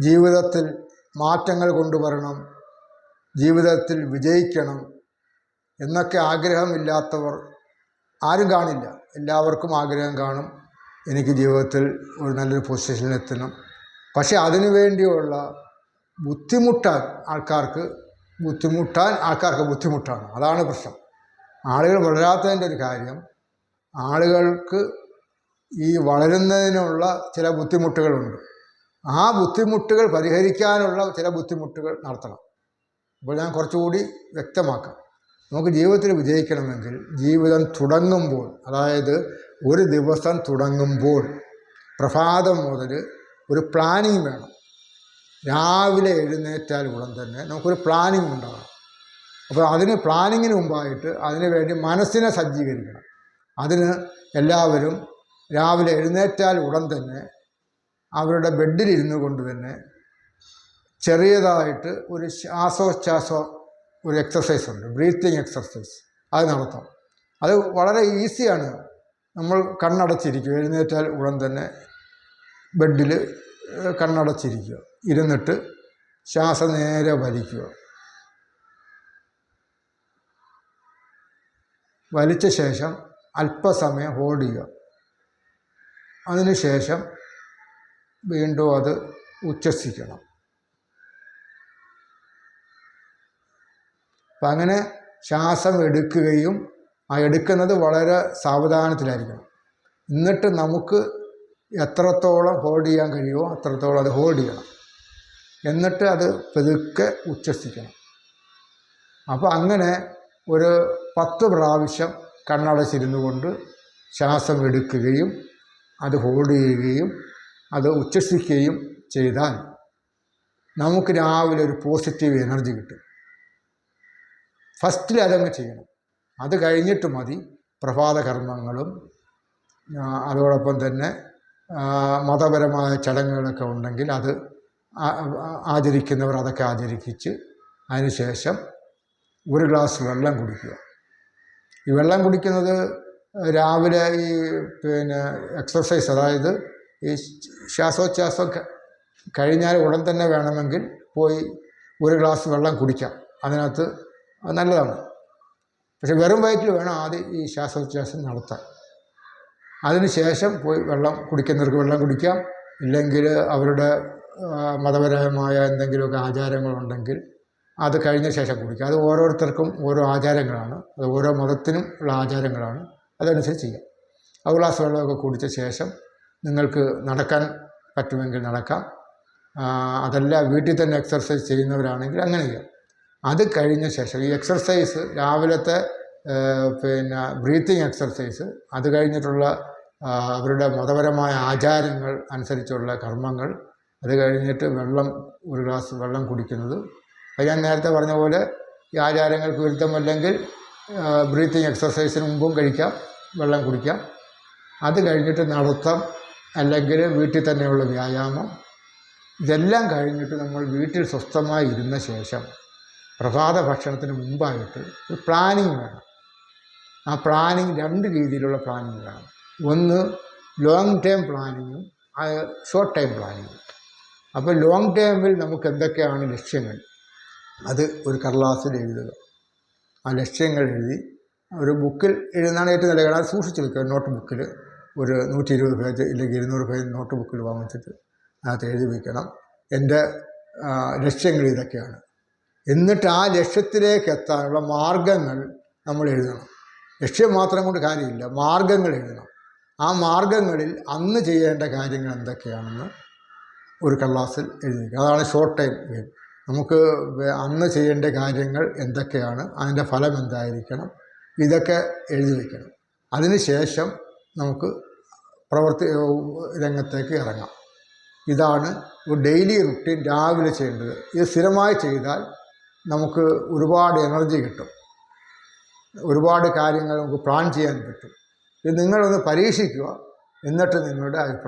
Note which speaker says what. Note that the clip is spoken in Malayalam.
Speaker 1: ജീവിതത്തിൽ മാറ്റങ്ങൾ കൊണ്ടുവരണം ജീവിതത്തിൽ വിജയിക്കണം എന്നൊക്കെ ആഗ്രഹമില്ലാത്തവർ ആരും കാണില്ല. എല്ലാവർക്കും ആഗ്രഹം കാണും. എനിക്ക് ജീവിതത്തിൽ ഒരു നല്ലൊരു പൊസിഷനിൽ എത്തണം. പക്ഷെ അതിനു വേണ്ടിയുള്ള ബുദ്ധിമുട്ടാൻ ആൾക്കാർക്ക് ബുദ്ധിമുട്ടാൻ ആൾക്കാർക്ക് ബുദ്ധിമുട്ടാണ്. അതാണ് പ്രശ്നം. ആളുകൾ വളരാത്തതിന്റെ ഒരു കാര്യം ആളുകൾക്ക് ഈ വളരുന്നതിനുള്ള ചില ബുദ്ധിമുട്ടുകളുണ്ട്. ആ ബുദ്ധിമുട്ടുകൾ പരിഹരിക്കാനുള്ള ചില ബുദ്ധിമുട്ടുകൾ നടത്തണം. അപ്പോൾ ഞാൻ കുറച്ചുകൂടി വ്യക്തമാക്കാം. നമുക്ക് ജീവിതത്തിൽ വിജയിക്കണമെങ്കിൽ ജീവിതം തുടങ്ങുമ്പോൾ അതായത് ഒരു ദിവസം തുടങ്ങുമ്പോൾ പ്രഭാതം മുതൽ ഒരു പ്ലാനിങ് വേണം. രാവിലെ എഴുന്നേറ്റാൽ ഉടൻ തന്നെ നമുക്കൊരു പ്ലാനിങ് ഉണ്ടാകണം അപ്പോൾ അതിന് പ്ലാനിങ്ങിന് മുമ്പായിട്ട് അതിന് വേണ്ടി മനസ്സിനെ സജ്ജീകരിക്കണം. അതിന് എല്ലാവരും രാവിലെ എഴുന്നേറ്റാൽ ഉടൻ തന്നെ അവരുടെ ബെഡിലിരുന്നു കൊണ്ട് തന്നെ ചെറിയതായിട്ട് ഒരു ശ്വാസോച്ഛ്വാസ ഒരു എക്സസൈസ് ഉണ്ട്. ബ്രീത്തിങ് എക്സസൈസ് അത് നടത്താം. അത് വളരെ ഈസിയാണ് നമ്മൾ കണ്ണടച്ചിരിക്കുക എഴുന്നേറ്റാൽ ഉടൻ തന്നെ ബെഡിൽ കണ്ണടച്ചിരിക്കുക. ഇരുന്നിട്ട് ശ്വാസം നേരെ വലിക്കുക. വലിച്ച ശേഷം അല്പസമയം ഹോൾഡ് ചെയ്യുക. അതിനുശേഷം വീണ്ടും അത് ഉച്ഛസിക്കണം അപ്പം അങ്ങനെ ശ്വാസം എടുക്കുകയും ആ എടുക്കുന്നത് വളരെ സാവധാനത്തിലായിരിക്കണം. എന്നിട്ട് നമുക്ക് എത്രത്തോളം ഹോൾഡ് ചെയ്യാൻ കഴിയുമോ അത്രത്തോളം അത് ഹോൾഡ് ചെയ്യണം. എന്നിട്ട് അത് പെതുക്കെ ഉച്ഛസിക്കണം അപ്പോൾ അങ്ങനെ ഒരു പത്ത് പ്രാവശ്യം കണ്ണടച്ചിരുന്നു കൊണ്ട് ശ്വാസം എടുക്കുകയും അത് ഹോൾഡ് ചെയ്യുകയും അത് ഉച്ഛസിക്കുകയും ചെയ്താൽ നമുക്ക് രാവിലെ ഒരു പോസിറ്റീവ് എനർജി കിട്ടും. ഫസ്റ്റിൽ അതങ്ങ് ചെയ്യണം. അത് കഴിഞ്ഞിട്ട് മതി പ്രഭാത കർമ്മങ്ങളും അതോടൊപ്പം തന്നെ മതപരമായ ചടങ്ങുകളൊക്കെ ഉണ്ടെങ്കിൽ അത് ആചരിക്കുന്നവർ അതൊക്കെ ആചരിപ്പിച്ച് അതിനുശേഷം ഒരു ഗ്ലാസ് വെള്ളം കുടിക്കുക. ഈ വെള്ളം കുടിക്കുന്നത് രാവിലെ ഈ പിന്നെ എക്സസൈസ് അതായത് ഈ ശ്വാസോച്ഛ്വാസം കഴിഞ്ഞാൽ ഉടൻ തന്നെ വേണമെങ്കിൽ പോയി ഒരു ഗ്ലാസ് വെള്ളം കുടിക്കാം. അതിനകത്ത് നല്ലതാണ്. പക്ഷെ വെറും വയറ്റിൽ വേണം ആദ്യം ഈ ശ്വാസോച്ഛ്വാസം നടത്താൻ. അതിനുശേഷം പോയി വെള്ളം കുടിക്കുന്നവർക്ക് വെള്ളം കുടിക്കാം. ഇല്ലെങ്കിൽ അവരുടെ മതപരമായ എന്തെങ്കിലുമൊക്കെ ആചാരങ്ങളുണ്ടെങ്കിൽ അത് കഴിഞ്ഞ ശേഷം കുടിക്കുക അത് ഓരോരുത്തർക്കും ഓരോ ആചാരങ്ങളാണ്. അത് ഓരോ മതത്തിനും ഉള്ള ആചാരങ്ങളാണ്. അതനുസരിച്ച് ചെയ്യാം. ഒരു ഗ്ലാസ് വെള്ളമൊക്കെ കുടിച്ച ശേഷം നിങ്ങൾക്ക് നടക്കാൻ പറ്റുമെങ്കിൽ നടക്കാം. അതല്ല വീട്ടിൽ തന്നെ എക്സർസൈസ് ചെയ്യുന്നവരാണെങ്കിൽ അങ്ങനെ ചെയ്യാം. അത് കഴിഞ്ഞ ശേഷം ഈ എക്സർസൈസ് രാവിലത്തെ പിന്നെ ബ്രീത്തിങ് എക്സർസൈസ് അത് കഴിഞ്ഞിട്ടുള്ള അവരുടെ മതപരമായ ആചാരങ്ങൾ അനുസരിച്ചുള്ള കർമ്മങ്ങൾ അത് കഴിഞ്ഞിട്ട് വെള്ളം ഒരു ഗ്ലാസ് വെള്ളം കുടിക്കുന്നത്. അത് ഞാൻ നേരത്തെ പറഞ്ഞ പോലെ ഈ ആചാരങ്ങൾക്ക് വിരുദ്ധമല്ലെങ്കിൽ ബ്രീത്തിങ് എക്സർസൈസിന് മുമ്പും കഴിക്കാം വെള്ളം കുടിക്കാം. അത് കഴിഞ്ഞിട്ട് നടത്തം അല്ലെങ്കിൽ വീട്ടിൽ തന്നെയുള്ള വ്യായാമം ഇതെല്ലാം കഴിഞ്ഞിട്ട് നമ്മൾ വീട്ടിൽ സ്വസ്ഥമായി ഇരുന്ന ശേഷം പ്രഭാത ഭക്ഷണത്തിന് മുമ്പായിട്ട് ഒരു പ്ലാനിങ് വേണം. ആ പ്ലാനിങ് രണ്ട് രീതിയിലുള്ള പ്ലാനിങ് വേണം. ഒന്ന് ലോങ് ടേം പ്ലാനിങ്ങും ഷോർട്ട് ടൈം പ്ലാനിങ്ങും അപ്പോൾ ലോങ് ടേമിൽ നമുക്ക് എന്തൊക്കെയാണ് ലക്ഷ്യങ്ങൾ? അത് ഒരു കടലാസിൽ എഴുതുക. ആ ലക്ഷ്യങ്ങൾ എഴുതി ഒരു ബുക്കിൽ എഴുതുന്നതാണ് ഏറ്റവും നല്ല കാരണം സൂക്ഷിച്ച് വെക്കുക നോട്ട് ബുക്കിൽ ഒരു നൂറ്റി ഇരുപത് പേജ് ഇല്ലെങ്കിൽ ഇരുന്നൂറ് പേജ് നോട്ട് ബുക്കിൽ വാങ്ങിച്ചിട്ട് അതിനകത്ത് എഴുതി വയ്ക്കണം. എന്റെ ലക്ഷ്യങ്ങൾ ഇതൊക്കെയാണ്. എന്നിട്ട് ആ ലക്ഷ്യത്തിലേക്ക് എത്താനുള്ള മാർഗങ്ങൾ നമ്മൾ എഴുതണം. ലക്ഷ്യം മാത്രം കൊണ്ട് കാര്യമില്ല മാർഗങ്ങൾ എഴുതണം. ആ മാർഗങ്ങളിൽ അന്ന് ചെയ്യേണ്ട കാര്യങ്ങൾ എന്തൊക്കെയാണെന്ന് ഒരു കള്ളാസിൽ എഴുതി അതാണ് ഷോർട്ട് ടൈം ഗെയിം നമുക്ക് അന്ന് ചെയ്യേണ്ട കാര്യങ്ങൾ എന്തൊക്കെയാണ് അതിന്റെ ഫലം എന്തായിരിക്കണം ഇതൊക്കെ എഴുതി വയ്ക്കണം. അതിനുശേഷം നമുക്ക് പ്രവർത്തി രംഗത്തേക്ക് ഇറങ്ങാം. ഇതാണ് ഒരു ഡെയിലി റുട്ടീൻ രാവിലെ ചെയ്യേണ്ടത്. ഇത് സ്ഥിരമായി ചെയ്താൽ നമുക്ക് ഒരുപാട് എനർജി കിട്ടും. ഒരുപാട് കാര്യങ്ങൾ നമുക്ക് പ്ലാൻ ചെയ്യാൻ പറ്റും. ഇത് നിങ്ങളൊന്ന് പരീക്ഷിക്കുക. എന്നിട്ട് നിങ്ങളുടെ അഭിപ്രായം